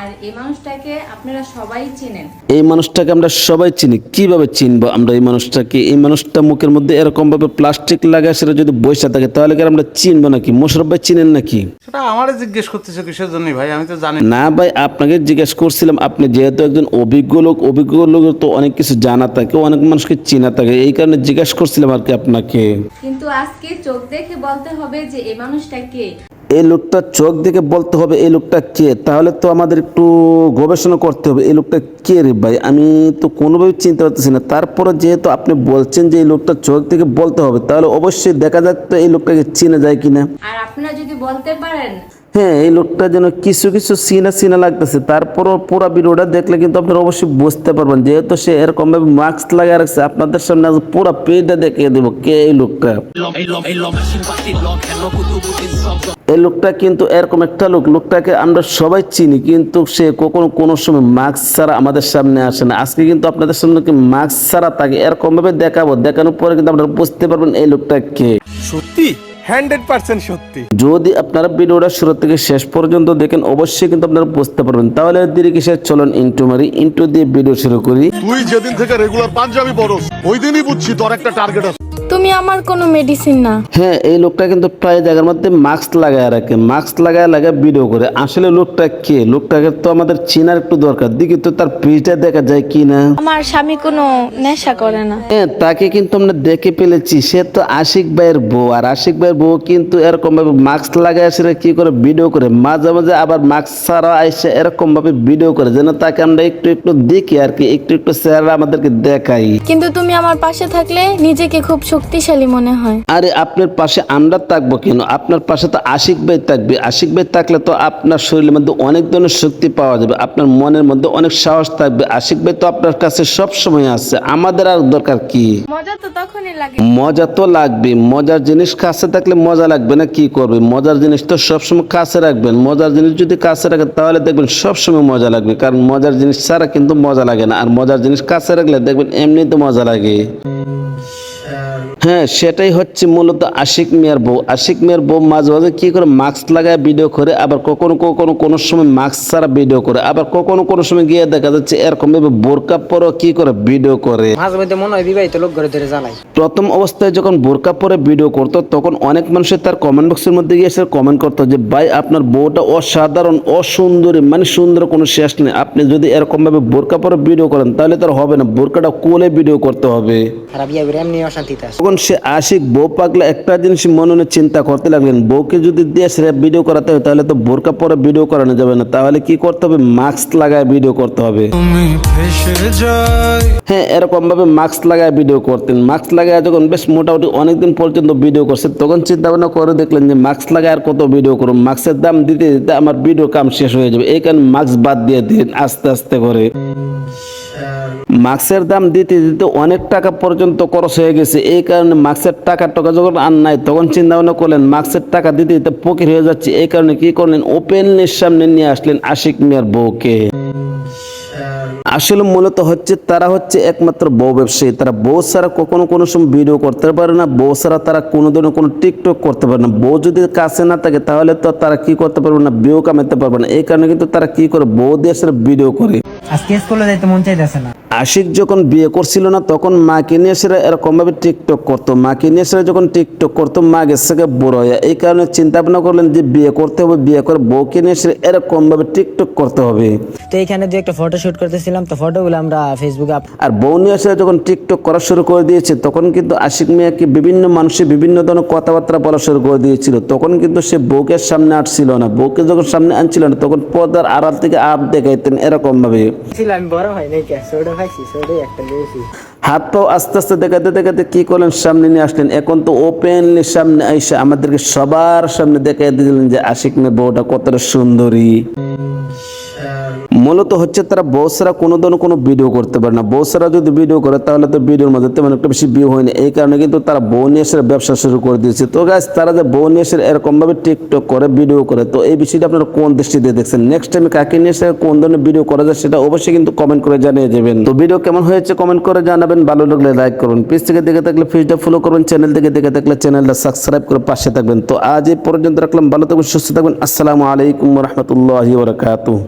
আর এই মানুষটাকে আপনারা সবাই চেনেন। এই মানুষটাকে আমরা সবাই চিনি। কীভাবে চিনবো আমরা এই মানুষটাকে? এই মানুষটা মুখের মধ্যে এরকম ভাবে প্লাস্টিক লাগায় সেটা যদি বসে থাকে তাহলে কি আমরা চিনবো নাকি? মোশারফ ভাই চিনেন নাকি? সেটা আমারে জিজ্ঞেস করতেছে কিসের জন্য ভাই আমি তো জানি না ভাই আপনাকে জিজ্ঞেস করছিলাম আপনি যেহেতু একজন অভিজ্ঞ লোক অভিজ্ঞ লোকের তো অনেক কিছু জানা থাকে অনেক মানুষকে চেনা থাকে এই কারণে জিজ্ঞেস করছিলাম আর কি আপনাকে। কিন্তু আজকে চোখ দেখে বলতে হবে যে এই মানুষটা কে? এই লোকটা চোখ দেখে বলতে হবে, এই লোকটা কে? তাহলে তো আমাদের একটু গবেষণা করতে হবে, এই লোকটা কে রে ভাই? আমি তো কোনোভাবে চিনতে পারতেছি না। তারপরে যেহেতু আপনি বলছেন যে এই লোকটা চোখ দেখে বলতে হবে, তাহলে অবশ্যই দেখা যাক তো এই লোকটাকে চিনে যায় কিনা। আর আপনারা যদি বলতে পারেন হ্যাঁ এই লোকটা যেন কিছু কিছু সিনা সিনা লাগতেছে। তারপরও পুরো ভিডিওটা দেখলে কিন্তু আপনারা অবশ্যই বুঝতে পারবেন, যেহেতু সে এরকম ভাবে মাস্ক লাগিয়ে রাখছে, আপনাদের সামনে আজ পুরো পেজটা দেখিয়ে দেবো কে এই লোকটা। এই লোকটা কিন্তু এরকম একটা লোক, লোকটাকে আমরা সবাই চিনি, কিন্তু সে কখনো কোনো সময় মাস্ক ছাড়া আমাদের সামনে আসে না। আজকে কিন্তু আপনাদের সামনে কি মাস্ক ছাড়া থাকে এরকম ভাবে দেখাবো, দেখানোর পরে কিন্তু আপনারা বুঝতে পারবেন এই লোকটা কে। সত্যি? হান্ড্রেড পার্সেন্ট সত্যি। যদি আপনারা ভিডিওটা শুরু থেকে শেষ পর্যন্ত দেখেন অবশ্যই কিন্তু আপনারা বুঝতে পারবেন। তাহলে দেরি কিসের চলুন ইন্টু মারি। ইন্টু দিয়ে ভিডিও শুরু করি। তুই যেদিন থেকে রেগুলার পাঞ্জাবি পরস ওই দিনই বুঝছি তোর একটা টার্গেট আছে। তুমি আমার কোনো মেডিসিন না। হ্যাঁ এই লোকটা কিন্তু প্রায় জায়গার মধ্যে মাস্ক লাগায় রাখে। মাস্ক লাগায় লাগায় ভিডিও করে। আসলে লোকটা কে? লোকটাকে তো আমাদের চেনার একটু দরকার। দেখি তো তার পেজটা দেখা যায় কি না আমার স্বামী কোনো নেশা করে না। হ্যাঁ তাকে কিন্তু আমরা দেখে ফেলেছি। সে তো আশিক ভাইয়ের বউ। আর আশিক ভাইয়ের বউ কিন্তু এরকম ভাবে মাস্ক লাগায় আসে কি করে ভিডিও করে? মাঝে মাঝে আবার মাস্ক ছাড়া আইসে এরকম ভাবে ভিডিও করে যেন তাকে আমরা একটু একটু দেখি আর কি একটু একটু চেহারা আমাদেরকে দেখাই। কিন্তু তুমি আমার পাশে থাকলে নিজেকে খুব শক্তিশালী মনে হয়। আরে আপনার পাশে আমরা থাকব কেন? আপনার পাশে তো আশিক ভাই থাকবে। আশিক ভাই থাকলে তো আপনার শরীরের মধ্যে অনেক ধরনের শক্তি পাওয়া যাবে আপনার মনের মধ্যে অনেক সাহস থাকবে। আশিক ভাই তো আপনার কাছে সব সময় আছে আমাদের আর দরকার কি? মজা তো তখনই লাগে। মজা তো লাগবে মজার জিনিস কাছে থাকলে মজা লাগবে না, কি করবে? মজার জিনিস তো সবসময় কাছে রাখবেন। মজার জিনিস যদি কাছে রাখেন, তাহলে দেখবেন সবসময় মজা লাগবে। কারণ মজার জিনিস ছাড়া কিন্তু মজা লাগে না। আর মজার জিনিস কাছে রাখলে দেখবেন এমনি তো মজা লাগে। হ্যাঁ সেটাই হচ্ছে মূলত আশিক মিয়ার বউ। আশিক মিয়ার বউ মাঝে মাঝে কি করে মাস্ক লাগায় ভিডিও করে আবার কখনো কখনো কোনো সময় মাস্ক ছাড়া ভিডিও করে আবার কখনো কোনো সময় গিয়ে দেখা যাচ্ছে এরকম ভাবে বোরকা পরে কি করে ভিডিও করে। মাঝে মধ্যে মনে হয় বিবাহিত লোক ঘরে ধরে প্রথম অবস্থায় যখন বোরকা পরে ভিডিও করতো তখন অনেক মানুষের তার কমেন্ট বক্সের মধ্যে গিয়ে এসে কমেন্ট করতো যে ভাই আপনার বউটা অসাধারণ অসুন্দরী মানে সুন্দর কোনো শেষ নেই। আপনি যদি এরকম ভাবে বোরকা পরে ভিডিও করেন তাহলে তার হবে না। বোরকাটা কোলে ভিডিও করতে হবে। আর বিয়ে করে এমনি অশান্তিতে তখন সে আশিক বউ পাগলা একটা জিনিস মনে মনে চিন্তা করতে লাগলেন বউকে যদি দিয়ে সেটা ভিডিও করাতে হয় তাহলে তো বোরকা পরে ভিডিও করানো যাবে না। তাহলে কি করতে হবে? মাস্ক লাগায় ভিডিও করতে হবে। হ্যাঁ এরকম ভাবে মাস্ক লাগায় ভিডিও করতেন। মাস্ক লাগায় যখন বেশ মোটামুটি অনেকদিন পর্যন্ত ভিডিও করছে তখন চিন্তা ভাবনা করে দেখলেন যে মাস্ক লাগায় আর কত ভিডিও করুন। মাস্কের দাম দিতে দিতে আমার ভিডিও কাম শেষ হয়ে যাবে। এই কারণে মাস্ক বাদ দিয়ে দিন আস্তে আস্তে করে। মাস্কের দাম দিতে দিতে অনেক টাকা পর্যন্ত খরচ হয়ে গেছে। এই কারণে মাস্কের টাকা টাকা যখন আর নাই, তখন চিন্তা ভাবনা করলেন মাস্কের টাকা দিতে দিতে পকেট হয়ে যাচ্ছে। এই কারণে কি করলেন? ওপেনলির সামনে নিয়ে আসলেন আশিক মিয়ার বউকে। আসলে মূলত হচ্ছে তারা হচ্ছে একমাত্র বউ ব্যবসায়ী। তারা বউ ছাড়া কখনো কোনো সময় ভিডিও করতে পারে না। বউ ছাড়া তারা কোনো ধরনের কোনো টিকটক করতে পারে না। বউ যদি কাছে না থাকে, তাহলে তো তারা কি করতে পারবে না, বিয়েও কামাতে পারবে না। এই কারণে কিন্তু তারা কি করে? বউ দিয়ে ভিডিও করে। আজকে স্কুলে যাইতে মন চাইতেছে না। আশিক যখন বিয়ে করছিল না তখন মাকে নিয়ে সেরা এরকম ভাবে টিকটক করতো মাকে নিয়ে সেরা যখন টিকটক করতো মা গেছে থেকে বড় হয়ে। এই কারণে চিন্তা ভাবনা করলেন যে বিয়ে করতে হবে বিয়ে করে বউকে নিয়ে সেরা এরকম ভাবে টিকটক করতে হবে। তো এখানে যে একটা ফটো শুট করতেছিলাম তো ফটোগুলো আমরা ফেসবুকে আর বউ নিয়ে এসে যখন টিকটক করা শুরু করে দিয়েছে তখন কিন্তু আশিক মিয়াকে বিভিন্ন মানুষের বিভিন্ন ধরনের কথাবার্তা বলা শুরু করে দিয়েছিল। তখন কিন্তু সে বউকে সামনে আসছিল না। বউকে যখন সামনে আনছিল না তখন পর্দার আড়াল থেকে আপ দেখাইতেন এরকম ভাবে ছিল হাত পাও আস্তে আস্তে দেখাতে দেখাতে কি করলেন, সামনে নিয়ে আসলেন। এখন তো ওপেনলি সামনে আইসা আমাদেরকে সবার সামনে দেখাই দিলেন যে আশিক মেয়ে বউটা কতটা সুন্দরী। মূলত হচ্ছে তারা ছাড়া কোনো ধরনের কোনো ভিডিও করতে পারে না। ছাড়া যদি ভিডিও করে, তাহলে তো ভিডিওর মধ্যে তেমন একটা বেশি ভিউ হয় না। এই কারণে কিন্তু তারা নিয়ে ব্যবসা শুরু করে দিয়েছে। তো গাছ তারা যে বউ নিয়ে এসে এরকম টিকটক করে ভিডিও করে, তো এই বিষয়টা আপনারা কোন দৃষ্টিতে দেখছেন? নেক্সট টাইম কাকে নিয়ে এসে কোন ধরনের ভিডিও করা যায়, সেটা অবশ্যই কিন্তু কমেন্ট করে জানিয়ে দেবেন। তো ভিডিও কেমন হয়েছে কমেন্ট করে জানাবেন। ভালো লাগলে লাইক করুন। পেজ থেকে দেখে থাকলে পেজটা ফলো করবেন চ্যানেল থেকে দেখে থাকলে চ্যানেলটা সাবস্ক্রাইব করে পাশে থাকবেন। তো আজ এই পর্যন্ত রাখলাম। ভালো থাকবেন সুস্থ থাকবেন আসসালামু আলাইকুম রহমতুল্লাহ বরকাতুহ।